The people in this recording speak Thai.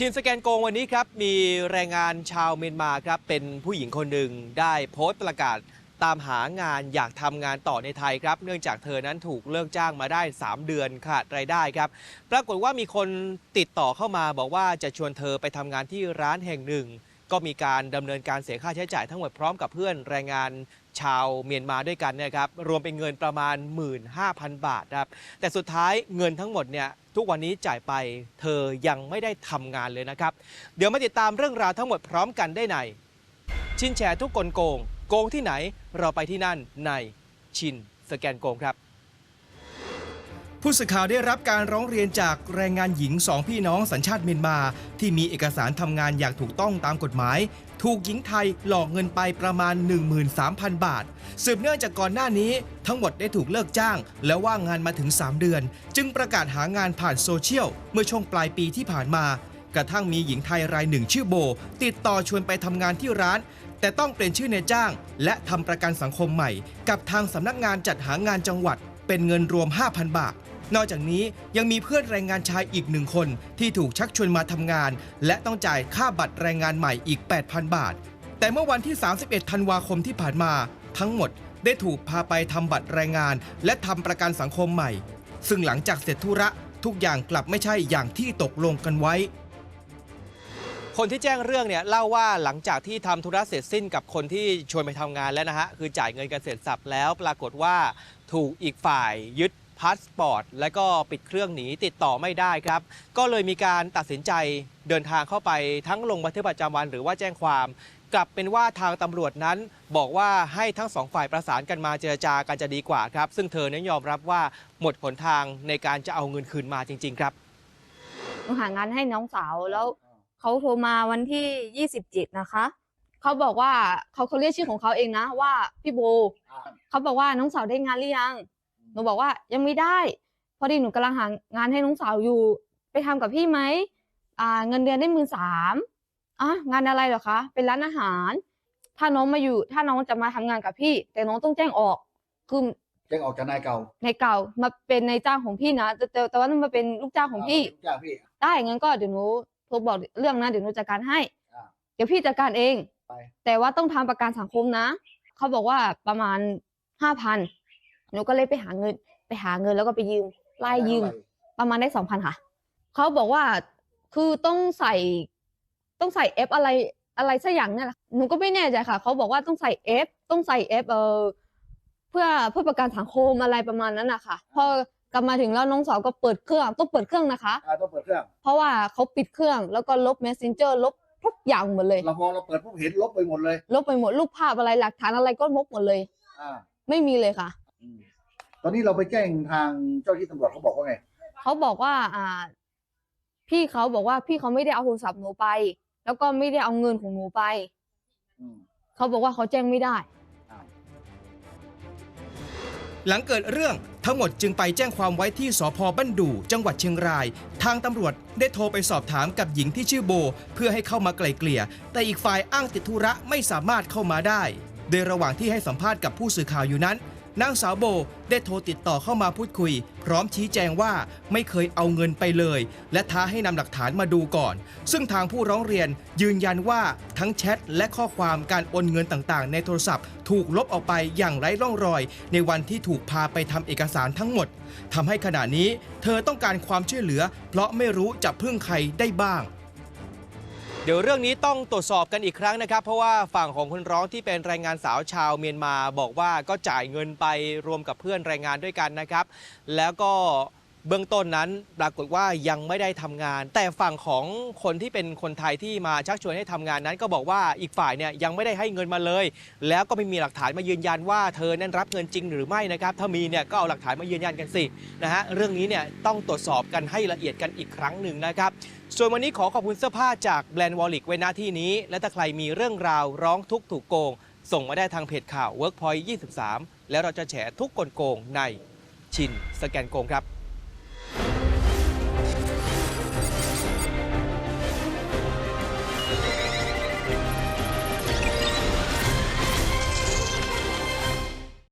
ชินสแกนโกงวันนี้ครับ มีแรงงานชาวเมียนมาครับ เป็นผู้หญิงคนหนึ่งได้โพสต์ประกาศตามหางานอยากทำงานต่อในไทยครับ เนื่องจากเธอนั้นถูกเลิกจ้างมาได้ 3 เดือนขาดรายได้ครับ ปรากฏว่ามีคนติดต่อเข้ามาบอกว่าจะชวนเธอไปทำงานที่ร้านแห่งหนึ่ง ก็มีการดำเนินการเสียค่าใช้จ่ายทั้งหมดพร้อมกับเพื่อนแรงงานชาวเมียนมาด้วยกันนะครับ รวมเป็นเงินประมาณ 15,000 บาทครับ แต่สุดท้ายเงินทั้งหมดเนี่ย ทุกวันนี้จ่ายไปเธอยังไม่ได้ทำงานเลยนะครับ เดี๋ยวมาติดตามเรื่องราวทั้งหมดพร้อมกันได้ใน ชินแชร์ทุกกลโกง โกงที่ไหนเราไปที่นั่นในชินสแกนโกงครับ ผู้สื่อข่าวได้รับการร้องเรียนจากแรงงานหญิงสองพี่น้องสัญชาติเมียนมา ที่มีเอกสารทำงานอย่างถูกต้องตามกฎหมาย ถูกหญิงไทยหลอกเงินไปประมาณ 13,000 บาท สืบเนื่องจากก่อนหน้านี้ ทั้งหมดได้ถูกเลิกจ้าง และว่างงานมาถึง 3 เดือน จึงประกาศหางานผ่านโซเชียล เมื่อช่วงปลายปีที่ผ่านมา กระทั่งมีหญิงไทยรายหนึ่งชื่อโบ ติดต่อชวนไปทำงานที่ร้านแต่ต้องเปลี่ยนชื่อในจ้าง และทำประกันสังคมใหม่ กับทางสำนักงานจัดหางานจังหวัด เป็นเงินรวม 5,000 บาท นอกจากนี้ยังมีเพื่อนแรงงานชายอีกหนึ่งคนที่ถูกชักชวนมาทำงาน และต้องจ่ายค่าบัตรแรงงานใหม่อีก 8,000 บาท แต่เมื่อวันที่ 31 ธันวาคมที่ผ่านมา ทั้งหมดได้ถูกพาไปทำบัตรแรงงาน และทำประกันสังคมใหม่ ซึ่งหลังจากเสร็จธุระทุกอย่างกลับไม่ใช่อย่างที่ตกลงกันไว้ คนที่แจ้งเรื่องเนี่ยเล่าว่าหลังจากที่ทำธุระเสร็จสิ้นกับคนที่ชวนไปทำงานแล้วนะฮะคือจ่ายเงินกันเสร็จสับแล้ว ปรากฏว่าถูกอีกฝ่ายยึด พาสปอร์ตและก็ปิดเครื่องหนีติดต่อไม่ได้ครับ ก็เลยมีการตัดสินใจเดินทางเข้าไปทั้งลงบันทึกประจำวันหรือว่าแจ้งความ กลับเป็นว่าทางตำรวจนั้นบอกว่าให้ทั้งสองฝ่ายประสานกันมาเจรจากันจะดีกว่าครับ ซึ่งเธอนั้นยอมรับว่าหมดหนทางในการจะเอาเงินคืนมาจริง ๆ ครับหนูหางานให้น้องสาวแล้วเขาโทรมาวันที่ยี่สิบเจ็ดนะคะเขาบอกว่าเขาเขาเรียกชื่อของเขาเองนะว่าพี่โบเขาบอกว่าน้องสาวได้งานหรือยังห นูบอกว่ายังไม่ได้ พอดีหนูกำลังหางานให้น้องสาวอยู่ ไปทำกับพี่ไหมอ่าเงินเดือนได้หมื่นสามอะงานอะไรเหรอคะเป็นร้านอาหาร ถ้าน้องมาอยู่ ถ้าน้องจะมาทำงานกับพี่ แต่น้องต้องแจ้งออกคือแจ้งออกจากนายเก่าในเก่ามาเป็นในายจ้างของพี่นะแต่แต่แต่ว่ามันมาเป็นลูกจ้างของพี่ลูกจ้างพี่ได้งั้นก็เดี๋ยวหนูโทรบอกเรื่องนะเดี๋ยวหนูจัดการให้อ่าเดี๋ยวพี่จัดการเองไปแต่ว่าต้องทำประกันสังคมนะ เขาบอกว่าประมาณห้าพัน หนูก็เลยไปหาเงิน ไปหาเงินแล้วก็ไปยืมไล่ยืมประมาณได้สองพันค่ะเขาบอกว่าคือต้องใส่ต้องใส่เอฟอะไรอะไรสักอย่างเนี่ยแหละหนูก็ไม่แน่ใจค่ะเขาบอกว่าต้องใส่เอฟต้องใส่เอฟเออเพื่อเพื่อประกันสังคมอะไรประมาณนั้นนะคะพอกลับมาถึงแล้วน้องสาวก็เปิดเครื่องต้องเปิดเครื่องนะคะอ่าต้องเปิดเครื่อง เพราะว่าเขาปิดเครื่องแล้วก็ลบ messenger ลบทุกอย่างหมดเลย เราพอเราเปิดปุ๊บเห็นลบไปหมดเลย ลบไปหมดรูปภาพอะไรหลักฐานอะไรก็ลบหมดเลยอ่าไม่มีเลยค่ะอืม ตอนนี้เราไปแจ้งทางเจ้าที่ตำรวจเขาบอกว่าไง เขาบอกว่า อ่า พี่เขาบอกว่าพี่เขาไม่ได้เอาโทรศัพท์หนูไป แล้วก็ไม่ได้เอาเงินของหนูไป อืมเขาบอกว่าเขาแจ้งไม่ได้อ้าวหลังเกิดเรื่องทั้งหมดจึงไปแจ้งความไว้ที่สพบ้านดูจังหวัดเชียงราย ทางตำรวจได้โทรไปสอบถามกับหญิงที่ชื่อโบ เพื่อให้เข้ามาไกล่เกลี่ย แต่อีกฝ่ายอ้างติดธุระไม่สามารถเข้ามาได้ โดยระหว่างที่ให้สัมภาษณ์กับผู้สื่อข่าวอยู่นั้นนางสาวโบได้โทรติดต่อเข้ามาพูดคุย พร้อมชี้แจงว่าไม่เคยเอาเงินไปเลย และท้าให้นำหลักฐานมาดูก่อน ซึ่งทางผู้ร้องเรียนยืนยันว่าทั้งแชทและข้อความการโอนเงินต่างๆ ในโทรศัพท์ ถูกลบออกไปอย่างไร้ร่องรอย ในวันที่ถูกพาไปทำเอกสารทั้งหมดทำให้ขณะนี้ เธอต้องการความช่วยเหลือ เพราะไม่รู้จะพึ่งใครได้บ้าง เดี๋ยวเรื่องนี้ต้องตรวจสอบกันอีกครั้งนะครับ เพราะว่าฝั่งของคนร้องที่เป็นแรงงานสาวชาวเมียนมาบอกว่าก็จ่ายเงินไปรวมกับเพื่อนแรงงานด้วยกันนะครับ แล้วก็ เบื้องต้นนั้นปรากฏว่ายังไม่ได้ทำงาน แต่ฝั่งของคนที่เป็นคนไทยที่มาชักชวนให้ทำงานนั้น ก็บอกว่าอีกฝ่ายเนี่ยยังไม่ได้ให้เงินมาเลย แล้วก็ไม่มีหลักฐานมายืนยันว่าเธอนั้นรับเงินจริงหรือไม่นะครับถ้ามีเนี่ยก็เอาหลักฐานมายืนยันกันสินะฮะเรื่องนี้เนี่ยต้องตรวจสอบกันให้ละเอียดกันอีกครั้งหนึ่งนะครับส่วนวันนี้ขอขอบคุณเสื้อผ้าจากแบรนด์วอลลิกไว้หน้าที่นี้ และถ้าใครมีเรื่องราวร้องทุกข์ถูกโกง ส่งมาได้ทางเพจข่าว Workpoint 23 แล้วเราจะแฉทุกกลโกงในชินสแกนโกงครับ